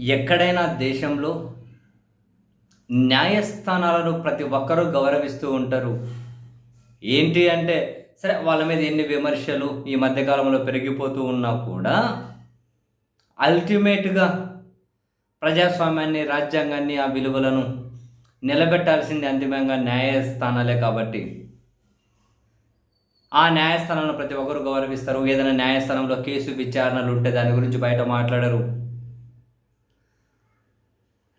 ఎక్కడైనా దేశంలో న్యాయస్థానాలను ప్రతి ఒక్కరూ గౌరవిస్తూ ఉంటారు. ఏంటి అంటే సరే వాళ్ళ మీద ఎన్ని విమర్శలు ఈ మధ్యకాలంలో పెరిగిపోతూ ఉన్నా కూడా అల్టిమేట్గా ప్రజాస్వామ్యాన్ని రాజ్యాంగాన్ని ఆ విలువలను నిలబెట్టాల్సింది అంతిమంగా న్యాయస్థానాలే కాబట్టి. ఆ న్యాయస్థానాలను ప్రతి ఒక్కరు గౌరవిస్తారు. ఏదైనా న్యాయస్థానంలో కేసు విచారణలు ఉంటే దాని గురించి బయట మాట్లాడరు.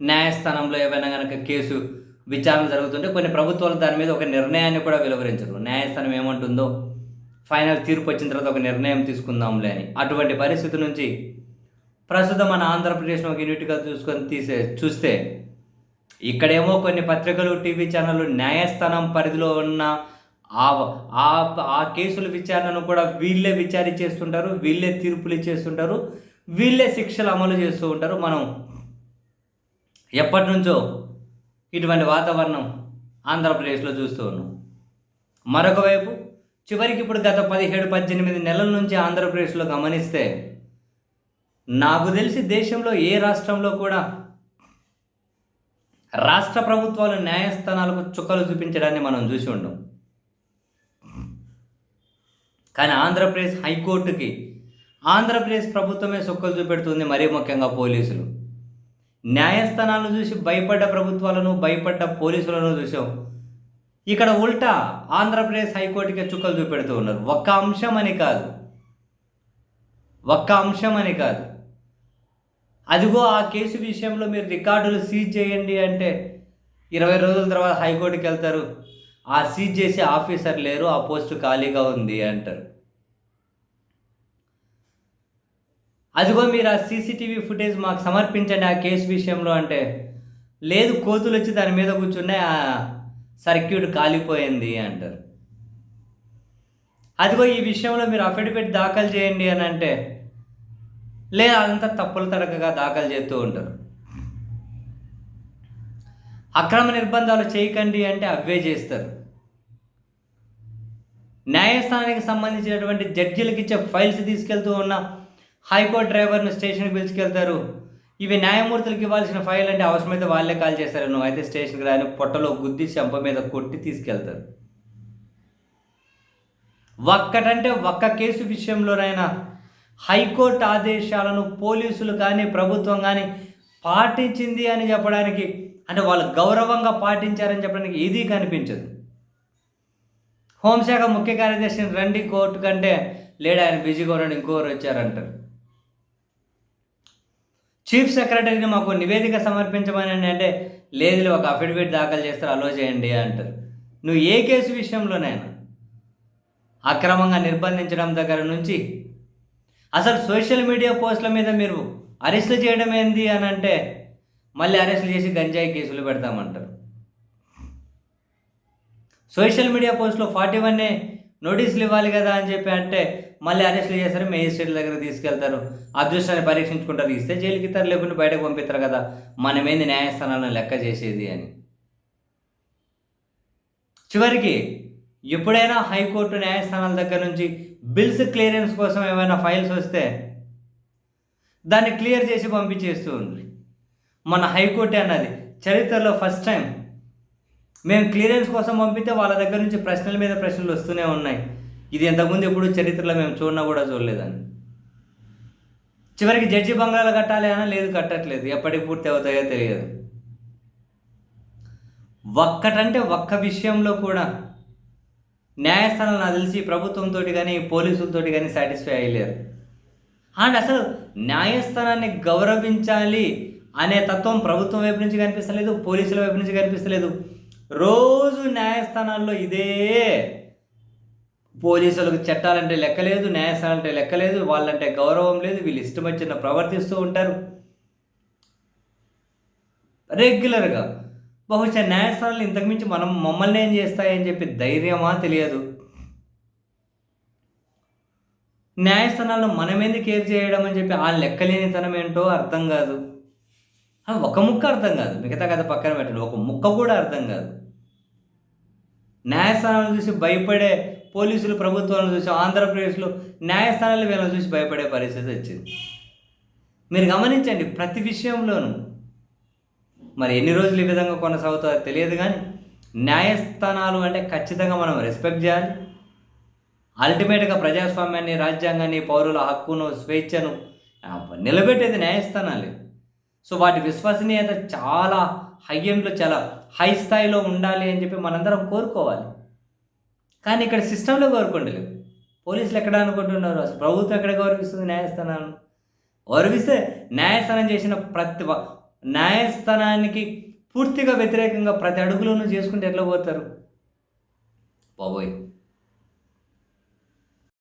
న్యాయస్థానంలో ఏమైనా కనుక కేసు విచారణ జరుగుతుంటే కొన్ని ప్రభుత్వాలు దాని మీద ఒక నిర్ణయాన్ని కూడా వెలువరించరు. న్యాయస్థానం ఏమంటుందో ఫైనల్ తీర్పు వచ్చిన తర్వాత ఒక నిర్ణయం తీసుకుందాంలే అని. అటువంటి పరిస్థితి నుంచి ప్రస్తుతం మన ఆంధ్రప్రదేశ్లో ఒక యూనిట్గా చూసుకొని తీసే చూస్తే ఇక్కడేమో కొన్ని పత్రికలు టీవీ ఛానళ్ళు న్యాయస్థానం పరిధిలో ఉన్న ఆ ఆ ఆ కేసుల విచారణను కూడా వీళ్ళే విచారించేస్తుంటారు వీళ్ళే తీర్పులు ఇచ్చేస్తుంటారు వీళ్ళే శిక్షలు అమలు చేస్తూ ఉంటారు. మనం ఎప్పటి నుంచో ఇటువంటి వాతావరణం ఆంధ్రప్రదేశ్లో చూస్తూ ఉన్నాం. మరొక వైపు చివరికి ఇప్పుడు గత పదిహేడు పద్దెనిమిది నెలల నుంచి ఆంధ్రప్రదేశ్లో గమనిస్తే నాకు తెలిసి దేశంలో ఏ రాష్ట్రంలో కూడా రాష్ట్ర ప్రభుత్వాలు న్యాయస్థానాలకు చుక్కలు చూపించడాన్ని మనం చూసి ఉండం. కానీ ఆంధ్రప్రదేశ్ హైకోర్టుకి ఆంధ్రప్రదేశ్ ప్రభుత్వమే చుక్కలు చూపెడుతుంది మరీ ముఖ్యంగా పోలీసులు. న్యాయస్థానాలను చూసి భయపడ్డ ప్రభుత్వాలను భయపడ్డ పోలీసులను చూసాం. ఇక్కడ ఉల్టా ఆంధ్రప్రదేశ్ హైకోర్టుకే చుక్కలు చూపెడుతూ ఉన్నారు. ఒక్క అంశం అని కాదు. ఒక్క అంశం అని కాదు. అదిగో ఆ కేసు విషయంలో మీరు రికార్డులు సీజ్ చేయండి అంటే ఇరవై రోజుల తర్వాత హైకోర్టుకి వెళ్తారు ఆ సీజ్ చేసే ఆఫీసర్ లేరు ఆ పోస్టు ఖాళీగా ఉంది అంటారు. అదిగో మీరు ఆ సీసీటీవీ ఫుటేజ్ మాకు సమర్పించండి ఆ కేసు విషయంలో అంటే. లేదు కోతులు వచ్చి దాని మీద కూర్చున్నాయి ఆ సర్క్యూట్ కాలిపోయింది అంటారు. అదిగో ఈ విషయంలో మీరు అఫిడవిట్ దాఖలు చేయండి అని అంటే లేదా అదంతా తప్పుల తడకగా దాఖలు చేస్తూ ఉంటారు. అక్రమ నిర్బంధాలు చేయకండి అంటే అవే చేస్తారు. న్యాయస్థానానికి సంబంధించినటువంటి జడ్జీలకు ఇచ్చే ఫైల్స్ తీసుకెళ్తూ ఉన్న హైకోర్టు డ్రైవర్ను స్టేషన్కి పిలుచుకెళ్తారు. ఇవి న్యాయమూర్తులకు ఇవ్వాల్సిన ఫైల్ అంటే అవసరమైతే వాళ్ళే కాల్ చేస్తారు. నువ్వు అయితే స్టేషన్కి రాని పొట్టలో గుద్ది చెంప మీద కొట్టి తీసుకెళ్తారు. ఒక్కటంటే ఒక్క కేసు విషయంలోనైనా హైకోర్టు ఆదేశాలను పోలీసులు కానీ ప్రభుత్వం కానీ పాటించింది అని చెప్పడానికి అంటే వాళ్ళు గౌరవంగా పాటించారని చెప్పడానికి ఇది కనిపించదు. హోంశాఖ ముఖ్య కార్యదర్శిని రండి కోర్టు కంటే లేడు ఆయన బిజీగా ఉన్నాడు ఇంకొకరు వచ్చారంటారు. చీఫ్ సెక్రటరీని మాకు నివేదిక సమర్పించమని అంటే లేదు ఒక అఫిడవిట్ దాఖలు చేస్తారు అలో చేయండి అంటారు. నువ్వు ఏ కేసు విషయంలోనైనా అక్రమంగా నిర్బంధించడం దగ్గర నుంచి అసలు సోషల్ మీడియా పోస్టుల మీద మీరు అరెస్టులు చేయడం ఏంది అని అంటే మళ్ళీ అరెస్టులు చేసి గంజాయి కేసులు పెడతామంటారు. సోషల్ మీడియా పోస్ట్లో ఫార్టీ వన్నే నోటీసులు ఇవ్వాలి కదా అని చెప్పి అంటే మళ్ళీ అరెస్టులు చేస్తారు మేజిస్ట్రేట్ దగ్గర తీసుకెళ్తారు. అదృష్టాన్ని పరీక్షించుకుంటారు ఇస్తే జైలుకి ఇస్తారు లేకుంటే బయటకు పంపిస్తారు కదా. మనమేంది న్యాయస్థానాలను లెక్క చేసేది అని. చివరికి ఎప్పుడైనా హైకోర్టు న్యాయస్థానాల దగ్గర నుంచి బిల్స్ క్లియరెన్స్ కోసం ఏమైనా ఫైల్స్ వస్తే దాన్ని క్లియర్ చేసి పంపించేస్తూ ఉంది. మన హైకోర్టు అన్నది చరిత్రలో ఫస్ట్ టైం మేము క్లియరెన్స్ కోసం పంపితే వాళ్ళ దగ్గర నుంచి ప్రశ్నల మీద ప్రశ్నలు వస్తూనే ఉన్నాయి. ఇది ఇంతకుముందు ఎప్పుడు చరిత్రలో మేము చూడనా కూడా చూడలేదని చివరికి జడ్జి బంగాళాలు కట్టాలి అన్నా లేదు కట్టట్లేదు. ఎప్పటికి పూర్తి అవుతాయో తెలియదు. ఒక్కటంటే ఒక్క విషయంలో కూడా న్యాయస్థానాలు నాకు తెలిసి ప్రభుత్వంతో కానీ పోలీసులతో కానీ సాటిస్ఫై అయ్యలేరు. అండ్ అసలు న్యాయస్థానాన్ని గౌరవించాలి అనే తత్వం ప్రభుత్వం వైపు నుంచి కనిపిస్తలేదు పోలీసుల వైపు నుంచి కనిపిస్తలేదు. రోజు న్యాయస్థానాల్లో ఇదే. పోలీసులకు చట్టాలంటే లెక్కలేదు న్యాయస్థానాలంటే లెక్కలేదు వాళ్ళంటే గౌరవం లేదు వీళ్ళు ఇష్టం వచ్చిన ప్రవర్తిస్తూ ఉంటారు. రెగ్యులర్గా బహుశా న్యాయస్థానాలు ఇంతకుమించి మనం మమ్మల్ని ఏం చేస్తాయని చెప్పి ధైర్యమా తెలియదు. న్యాయస్థానాలను మనమేంది కేర్ చేయడం అని చెప్పి ఆ లెక్కలేనితనం ఏంటో అర్థం కాదు. ఒక ముక్క అర్థం కాదు. మిగతా కథ పక్కన పెట్టండి. ఒక ముక్క కూడా అర్థం కాదు. న్యాయస్థానాలను చూసి భయపడే పోలీసులు ప్రభుత్వాలను చూసి ఆంధ్రప్రదేశ్లో న్యాయస్థానాలు వీళ్ళని చూసి భయపడే పరిస్థితి వచ్చింది. మీరు గమనించండి ప్రతి విషయంలోనూ మరి ఎన్ని రోజులు ఈ విధంగా కొనసాగుతుందో తెలియదు కానీ న్యాయస్థానాలు అంటే ఖచ్చితంగా మనం రెస్పెక్ట్ చేయాలి. అల్టిమేట్గా ప్రజాస్వామ్యాన్ని రాజ్యాంగాన్ని పౌరుల హక్కును స్వేచ్ఛను నిలబెట్టేది న్యాయస్థానాలే. సో వాటి విశ్వసనీయత చాలా హై ఎండ్లో చాలా హై స్థాయిలో ఉండాలి అని చెప్పి మనందరం కోరుకోవాలి. కానీ ఇక్కడ సిస్టంలో కోరుకుంటలేవు పోలీసులు ఎక్కడ అనుకుంటున్నారు? అసలు ప్రభుత్వం ఎక్కడ గౌరవిస్తుంది? న్యాయస్థానాన్ని? గౌరవిస్తే న్యాయస్థానం చేసిన ప్రతి న్యాయస్థానానికి పూర్తిగా వ్యతిరేకంగా ప్రతి అడుగులోనూ చేసుకుంటే ఎట్లా పోతారు? బాబోయ్.